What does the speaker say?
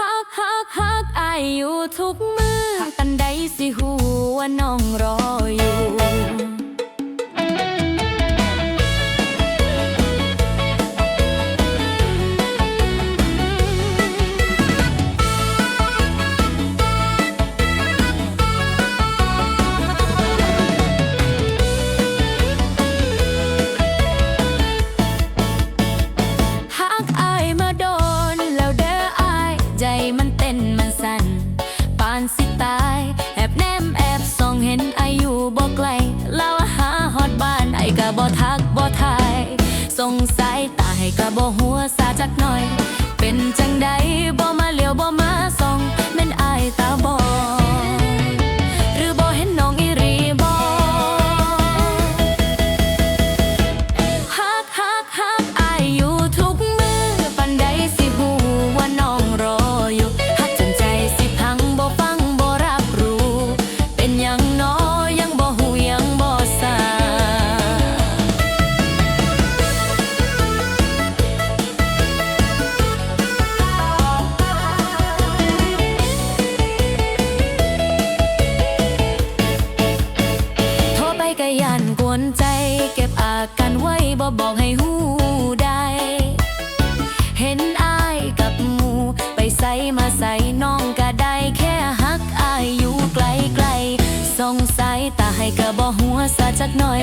ฮักฮักฮักอายอยู่ทุกมือ ตันใดสิหูว่าน้องรอานสิตาย แอบแนมแอบส่องเห็นอายุบ่ไกลแล้วหาฮอดบ้านไอ้กะบ่ทักบ่ทายสงสัย ก็ยันกวนใจ เก็บอาการไว้บ่บอกให้หูได้เห็นอายกับหมูไปใส่มาใส่น้องก็ได้แค่ฮักอายอยู่ไกลไกลๆส่งสายตาให้ก็บ่หัวซะจักหน่อย